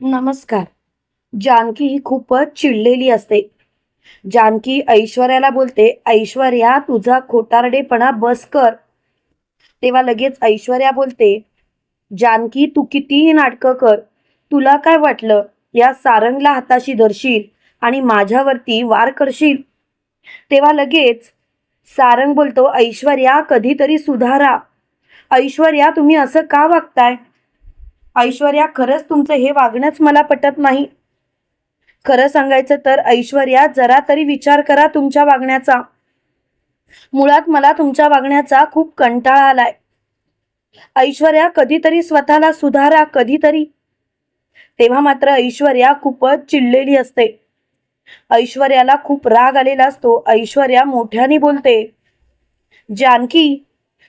नमस्कार. जानकी खूपच चिडलेली असते. जानकी ऐश्वर्याला बोलते ऐश्वर्या तुझा खोटारडेपणा बस कर. तेव्हा लगेच ऐश्वर्या बोलते जानकी तू कितीही नाटकं कर. तुला काय वाटलं? या सारंगला हाताशी धरशील आणि माझ्यावरती वार करशील. तेव्हा लगेच सारंग बोलतो ऐश्वर्या कधीतरी सुधारा. ऐश्वर्या तुम्ही असं का वागताय? ऐश्वर्या खरंच तुमचं हे वागणंच मला पटत नाही. खरं सांगायचं तर ऐश्वर्या जरा तरी विचार करा तुमच्या वागण्याचा. मुळात मला तुमच्या वागण्याचा खूप कंटाळा आलाय. ऐश्वर्या कधीतरी स्वतःला सुधारा कधीतरी. तेव्हा मात्र ऐश्वर्या खूपच चिडलेली असते. ऐश्वर्याला खूप राग आलेला असतो. ऐश्वर्या मोठ्याने बोलते जानकी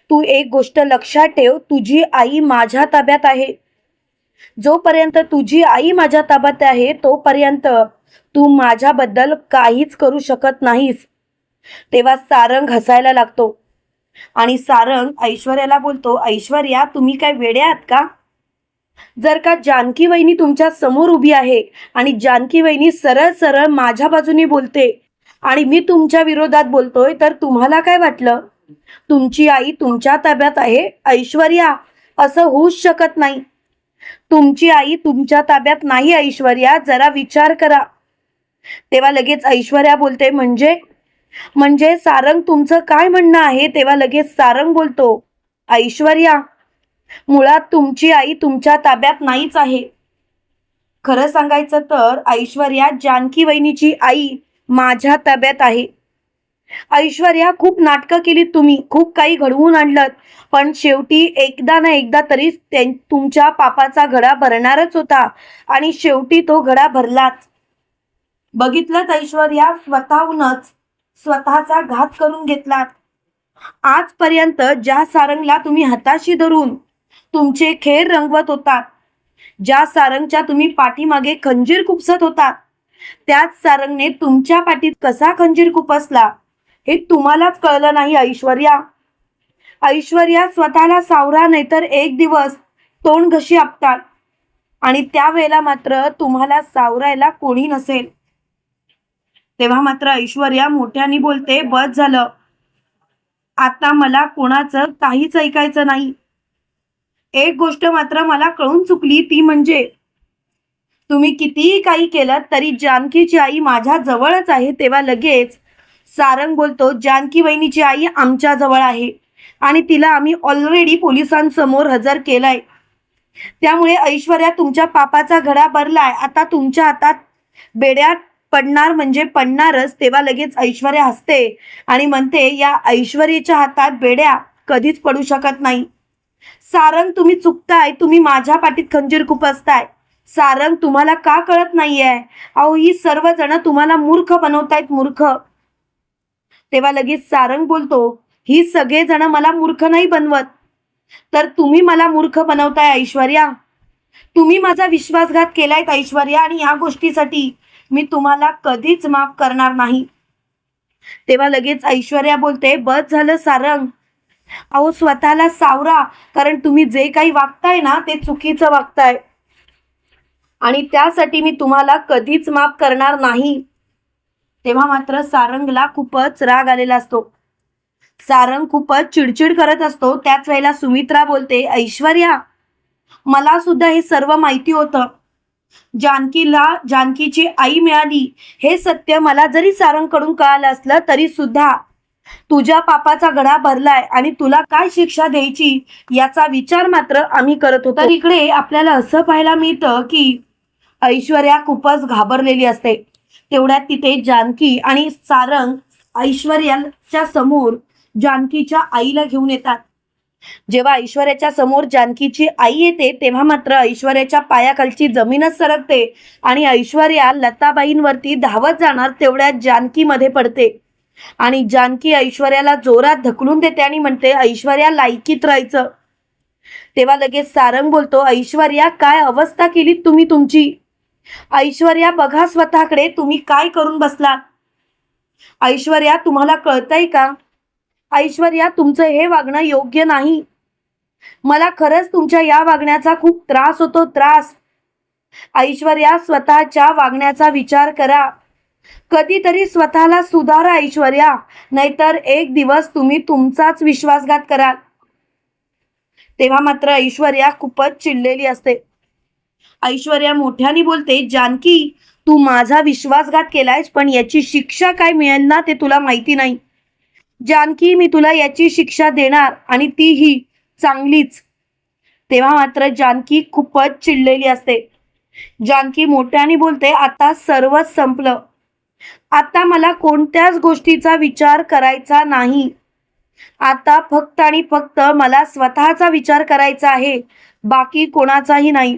तू एक गोष्ट लक्षात ठेव. तुझी आई माझ्या ताब्यात आहे. जोपर्यंत तुझी आई माझ्या ताब्यात आहे तोपर्यंत तू माझ्याबद्दल काहीच करू शकत नाहीस. तेव्हा सारंग हसायला लागतो. आणि सारंग ऐश्वर्याला बोलतो ऐश्वर्या तुम्ही काय वेडे आहात का? जर का जानकी वहिनी तुमच्यासमोर उभी आहे आणि जानकी वहिनी सरळ सरळ माझ्या बाजूने बोलते आणि मी तुमच्या विरोधात बोलतोय तर तुम्हाला काय वाटलं? तुमची आई तुमच्या ताब्यात आहे ऐश्वर्या असं होऊच शकत नाही. तुमची आई तुमच्या ताब्यात नाही ऐश्वर्या. जरा विचार करा. तेव्हा लगेच ऐश्वर्या बोलते म्हणजे? म्हणजे सारंग तुमचं काय म्हणणं आहे? तेव्हा लगेच सारंग बोलतो ऐश्वर्या मुळात तुमची आई तुमच्या ताब्यात नाहीच आहे. खरं सांगायचं तर ऐश्वर्या जानकी वहिनीची आई माझ्या ताब्यात आहे. ऐश्वर्या खूप नाटकं केलीत तुम्ही. खूप काही घडवून आणलं पण शेवटी एकदा ना एकदा तरी तुमच्या पापाचा घडा भरणारच होता. आणि शेवटी तो घडा भरलाच. बघितलं ऐश्वर्या स्वतःहूनच स्वतःचा घात करून घेतलात. आजपर्यंत ज्या सारंगला तुम्ही हाताशी धरून तुमचे खेळ रंगवत होतात ज्या सारंगच्या तुम्ही पाठीमागे खंजीर खुपसत होतात त्याच सारंगने तुमच्या पाठीत कसा खंजीर खुपसला हे तुम्हालाच कळलं नाही ऐश्वर्या. ऐश्वर्या स्वतःला सावरा नाहीतर एक दिवस तोंड घशी आपतात. आणि त्यावेळेला मात्र तुम्हाला सावरायला कोणी नसेल. तेव्हा मात्र ऐश्वर्या मोठ्याने बोलते बस झालं. आता मला कोणाचं काहीच ऐकायचं नाही. एक गोष्ट मात्र मला कळून चुकली ती म्हणजे तुम्ही कितीही काही केलं तरी जानकीची आई माझ्या जवळच आहे तेव्हा लगेच सारंग बोलतो जानकी वहिनीची आई आमच्या जवळ आहे आणि तिला आम्ही ऑलरेडी पोलिसांसमोर हजर केलाय. त्यामुळे ऐश्वर्या तुमच्या पापाचा घडा भरलाय. आता तुमच्या हातात बेड्यात पडणार म्हणजे पडणारच तेव्हा लगेच ऐश्वर्या हसते आणि म्हणते या ऐश्वर्याच्या हातात बेड्या कधीच पडू शकत नाही. सारंग तुम्ही चुकताय. तुम्ही माझ्या पाठीत खंजीर खुपसताय सारंग तुम्हाला का कळत नाहीये? अहो ही सर्वजण तुम्हाला मूर्ख बनवतायत मूर्ख. तेव्हा लगेच सारंग बोलतो ही सगळेजण मला मूर्ख नाही बनवत. तर तुम्ही मला मूर्ख बनवताय ऐश्वर्या? तुम्ही माझा विश्वासघात केलाय ऐश्वर्या आणि या गोष्टीसाठी मी तुम्हाला कधीच माफ करणार नाही. तेव्हा लगेच ऐश्वर्या बोलते बस झालं सारंग. अहो स्वतःला सावरा कारण तुम्ही जे काही वागताय ना ते चुकीचं वागताय. आणि त्यासाठी मी तुम्हाला कधीच माफ करणार नाही. तेव्हा मात्र सारंगला खूपच राग आलेला असतो. सारंग खूपच चिडचिड करत असतो. त्याच वेळेला सुमित्रा बोलते ऐश्वर्या मला सुद्धा हे सर्व माहिती होतं. जानकीला जानकीची आई मिळाली. हे सत्य मला जरी सारंगकडून कळालं असलं तरी सुद्धा तुझ्या पापाचा गडा भरलाय आणि तुला काय शिक्षा द्यायची याचा विचार मात्र आम्ही करत होतो. तर इकडे आपल्याला असं पाहायला मिळतं की ऐश्वर्या खूपच घाबरलेली असते. तेवढ्यात तिथे जानकी आणि सारंग ऐश्वर्याच्या समोर जानकीच्या आईला घेऊन येतात. जेव्हा ऐश्वर्याच्या समोर जानकीची आई येते तेव्हा मात्र ऐश्वर्याच्या पायाखालची जमीनच सरकते आणि ऐश्वर्या लताबाईंवरती धावत जाणार तेवढ्यात जानकीमध्ये पडते. आणि जानकी ऐश्वर्याला जोरात ढकलून देते आणि म्हणते ऐश्वर्या लायकीत राहायचं. तेव्हा लगेच सारंग बोलतो ऐश्वर्या काय अवस्था केली तुम्ही तुमची? ऐश्वर्या बघा स्वतःकडे. तुम्ही काय करून बसलात? ऐश्वर्या तुम्हाला कळतंय का? ऐश्वर्या तुमचं हे वागणं योग्य नाही. मला खरंच तुमच्या या वागण्याचा खूप त्रास होतो. त्रास. ऐश्वर्या स्वतःच्या वागण्याचा विचार करा. कधीतरी स्वतःला सुधारा ऐश्वर्या. नाहीतर एक दिवस तुम्ही तुमचाच विश्वासघात कराल. तेव्हा मात्र ऐश्वर्या खूपच चिडलेली असते. ऐश्वर्या मोठ्याने बोलते जानकी तू माझा विश्वासघात केलायस पण याची शिक्षा काय मिळेल ना ते तुला माहिती नाही. जानकी मी तुला याची शिक्षा देणार आणि तीही चांगलीच. तेव्हा मात्र जानकी खूपच चिडलेली असते. जानकी मोठ्याने बोलते आता सर्वच संपलं. आता मला कोणत्याच गोष्टीचा विचार करायचा नाही. आता फक्त आणि फक्त मला स्वतःचा विचार करायचा आहे. बाकी कोणाचाही नाही.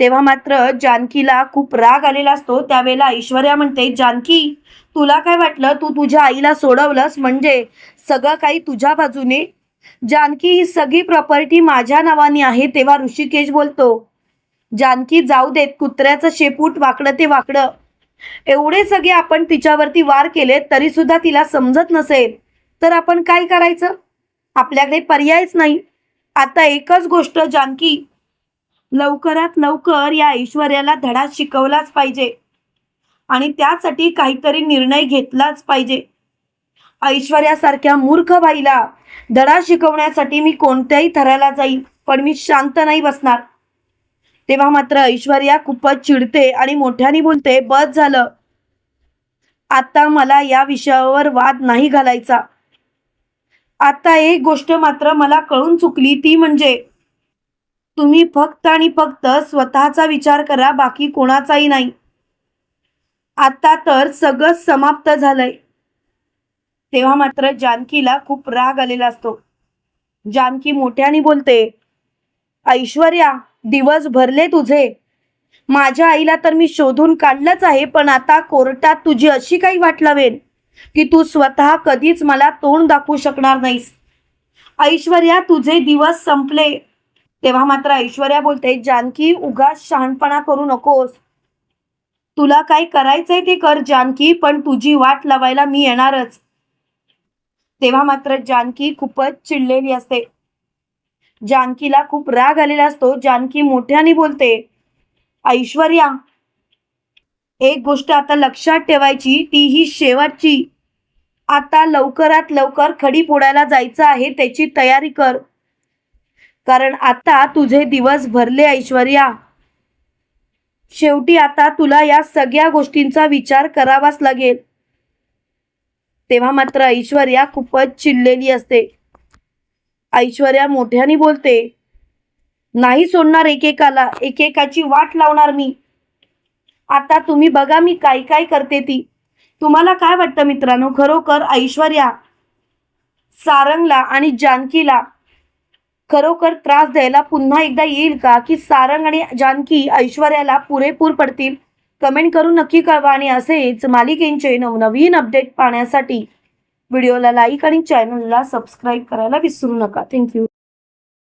तेव्हा मात्र जानकीला खूप राग आलेला असतो. त्यावेळेला ऐश्वर्या म्हणते जानकी तुला काय वाटलं? तू तुझ्या आईला सोडवलंस म्हणजे सगळं काही तुझ्या बाजूने. जानकी ही सगळी प्रॉपर्टी माझ्या नावाने आहे तेव्हा ऋषिकेश बोलतो. जानकी जाऊ देत कुत्र्याचं शेपूट वाकडं ते वाकडं. एवढे सगळे आपण तिच्यावरती वार केले तरी सुद्धा तिला समजत नसेल. तर आपण काय करायचं? आपल्याकडे पर्यायच नाही. आता एकच गोष्ट जानकी लवकरात लवकर या ऐश्वर्याला धडा शिकवलाच पाहिजे. आणि त्यासाठी काहीतरी निर्णय घेतलाच पाहिजे. ऐश्वर्यासारख्या मूर्ख बाईला धडा शिकवण्यासाठी मी कोणत्याही थराला जाईल पण मी शांत नाही बसणार. तेव्हा मात्र ऐश्वर्या खूपच चिडते आणि मोठ्याने बोलते बस झालं. आता मला या विषयावर वाद नाही घालायचा. आता एक गोष्ट मात्र मला कळून चुकली ती म्हणजे तुम्ही फक्त आणि फक्त स्वतःचा विचार करा बाकी कोणाचाही नाही. आता तर सगळं समाप्त झालंय. तेव्हा मात्र जानकीला खूप राग आलेला असतो. जानकी मोठ्याने बोलते ऐश्वर्या दिवस भरले तुझे. माझ्या आईला तर मी शोधून काढलंच आहे पण आता कोर्टात तुझी अशी काही वाट लावेन की तू स्वतः कधीच मला तोंड दाखवू शकणार नाहीस. ऐश्वर्या तुझे दिवस संपले. तेव्हा मात्र ऐश्वर्या बोलते जानकी उगाच शहाणपणा करू नकोस. तुला काय करायचंय ते कर जानकी पण तुझी वाट लावायला मी येणारच. तेव्हा मात्र जानकी खूपच चिडलेली असते. जानकीला खूप राग आलेला असतो. जानकी मोठ्याने बोलते ऐश्वर्या एक गोष्ट आता लक्षात ठेवायची ती ही शेवटची. आता लवकरात लवकर खडी फोडायला जायचं आहे त्याची तयारी कर. कारण आता तुझे दिवस भरले ऐश्वर्या. शेवटी आता तुला या सगळ्या गोष्टींचा विचार करावाच लागेल. तेव्हा मात्र ऐश्वर्या खूपच चिडलेली असते. ऐश्वर्या मोठ्याने बोलते नाही सोडणार एकेकाला एकेकाची वाट लावणार मी. आता तुम्ही बघा मी काय काय करते ती. तुम्हाला काय वाटतं मित्रांनो? खरोखर ऐश्वर्या सारंगला आणि जानकीला खरोखर त्रास द्यायला पुन्हा एकदा येईल का? की सारंग आणि जानकी ऐश्वर्याला पुरेपूर पडतील? कमेंट करून नक्की कळवा आणि असेच मालिकेंचे नवनवीन अपडेट पाहण्यासाठी व्हिडिओला लाईक आणि चॅनलला सबस्क्राईब करायला विसरू नका. थँक्यू